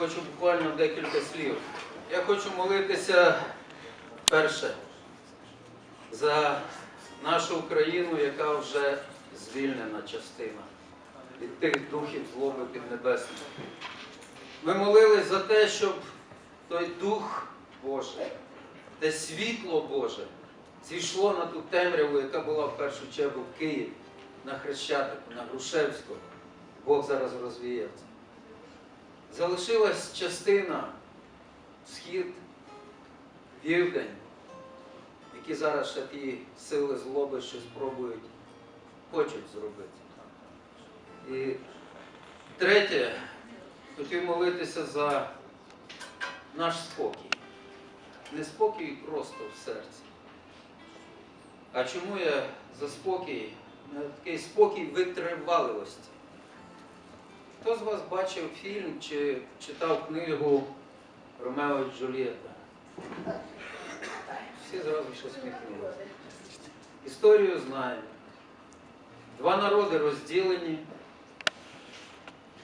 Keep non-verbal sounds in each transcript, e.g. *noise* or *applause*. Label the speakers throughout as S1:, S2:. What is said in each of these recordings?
S1: хочу буквально декілька слів. Я хочу молитися перше за нашу Україну, яка вже звільнена частина від тих духів злоби піднебесних. Ми молились за те, щоб той Дух Божий, те світло Боже зійшло на ту темряву, яка була в першу чергу в Києві, на Хрещатику, на Грушевську. Бог зараз розвіяв це. Залишилась частина схід, південь, які зараз ще ті сили злоби що спробують, хочуть зробити. І третє, хотів молитися за наш спокій. Не спокій просто в серці. А чому я за спокій? Ну, Такий спокій витриваливості. Хто з вас бачив фільм чи читав книгу Ромео і Джульєта? Всі зразу щось сміхнули. Історію знаємо. Два народи розділені.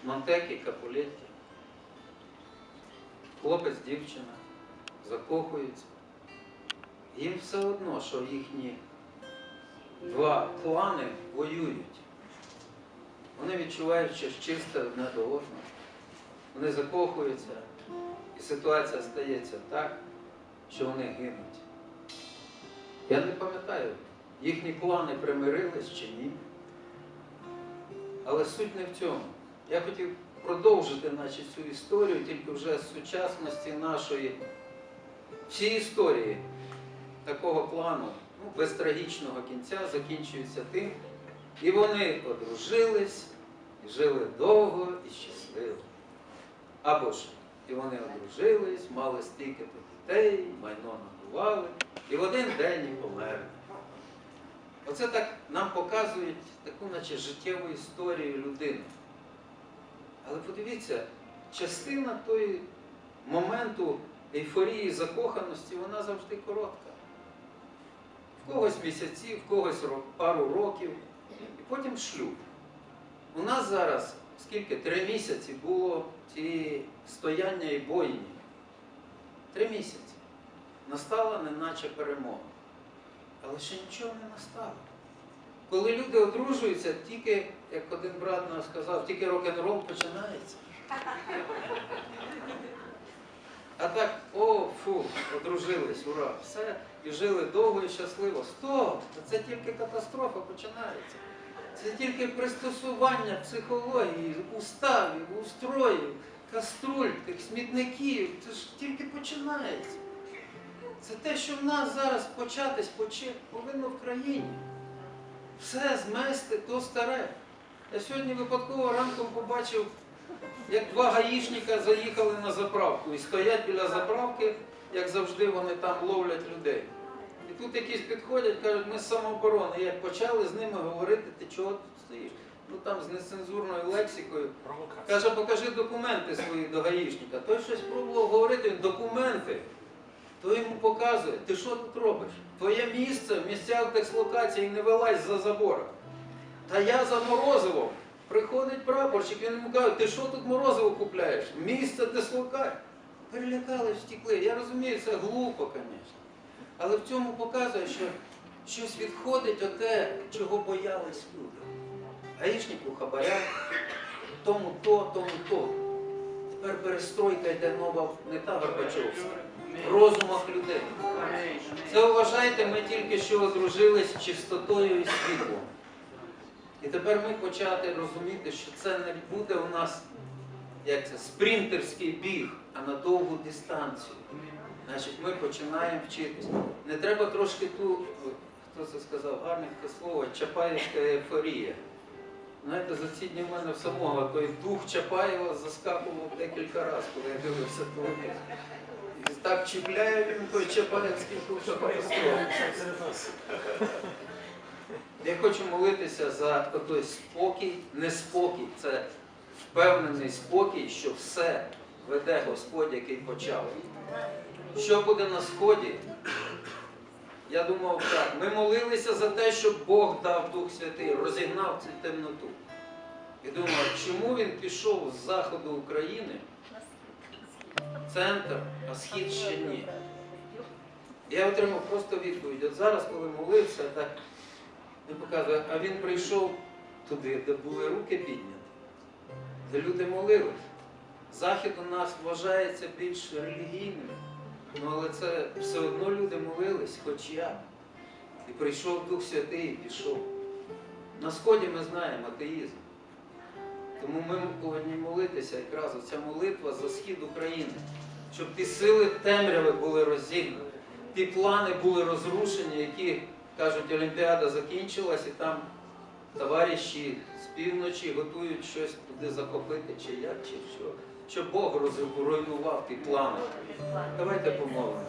S1: Монтекі, Капулетті. Хлопець, дівчина закохуються. Їм все одно, що їхні два клани воюють. Вони відчувають щось чисте одне до одного. Вони закохуються, і ситуація стається так, що вони гинуть. Я не пам'ятаю, їхні клани примирились чи ні. Але суть не в цьому. Я хотів продовжити наче, цю історію, тільки вже з сучасності нашої. Всі історії такого плану, ну, без трагічного кінця, закінчуються тим, і вони одружились, і жили довго і щасливо. Або ж і вони одружились, мали стільки-то дітей, майно набували, і в один день і померли. Оце так нам показують таку, наче життєву історію людини. Але подивіться, частина той моменту ейфорії закоханості, вона завжди коротка. В когось місяці, в когось пару років, і потім шлюб. У нас зараз скільки? Три місяці було цієї стояння і бойні. Три місяці. Настала неначе перемога. Але ще нічого не настало. Коли люди одружуються, тільки, як один брат наш сказав, тільки рок-н-рол починається. *laughs* А так, фу, одружились, ура, все, і жили довго і щасливо. Стоп! Це тільки катастрофа починається. Це тільки пристосування психології, уставів, устроїв, каструль, тих смітників. Це ж тільки починається. Це те, що в нас зараз початись повинно в країні. Все змести то старе. Я сьогодні випадково ранком побачив, як два гаїшника заїхали на заправку і стоять біля заправки, як завжди вони там ловлять людей. І тут якісь підходять, кажуть, ми з самооборони. Як почали з ними говорити, ти чого тут стоїш? Ну там з нецензурною лексикою. Каже, покажи документи свої до гаїшника. Той щось пробував говорити, документи. Той йому показує, ти що тут робиш? Твоє місце в місцях дислокації не вилазь за забором. Та я за морозивом. Приходить прапорщик, він йому каже, ти що тут морозиво купляєш? Місце дислокації. Перелякались, втікли. Я розумію, це глупо, звісно. Але в цьому показує, що щось відходить оте, чого боялись люди. Гаїшнику хабаря, тому то, тому то. Тепер перестройка йде нова, не та Горбачовська, в розумах людей. Це вважайте, ми тільки що одружились з чистотою і світлом. І тепер ми почати розуміти, що це не буде у нас як це, спринтерський біг, а на довгу дистанцію. Значить, ми починаємо вчитись. Не треба трошки ту, хто це сказав, гарне слово, чапаєвська ейфорія. Знаєте, за ці дні в мене в самого той дух Чапаєва заскакував декілька разів, коли я дивився того. І так чіпляє він той Чапаєвський дух, катастрофа. Я хочу молитися за той спокій, не спокій, це впевнений спокій, що все веде Господь, який почав. Що буде на сході? Я думав так. Ми молилися за те, щоб Бог дав Дух Святий, розігнав цю темноту. І думав, чому він пішов з заходу України центр, а схід ще ні. Я отримав просто відповідь. От зараз, коли молився, так не показує, а він прийшов туди, де були руки підняті, де люди молились. Захід у нас вважається більш релігійним, ну, але це все одно люди молились, хоч як. І прийшов Дух Святий і пішов. На сході ми знаємо атеїзм. Тому ми повинні молитися якраз оця молитва за схід України, щоб ті сили темряви були розігнані, ті плани були розрушені, які кажуть, Олімпіада закінчилась, і там товариші з півночі готують щось туди захопити, чи як, чи що. Щоб Бог розруйнував ті плани. Давайте помовимо.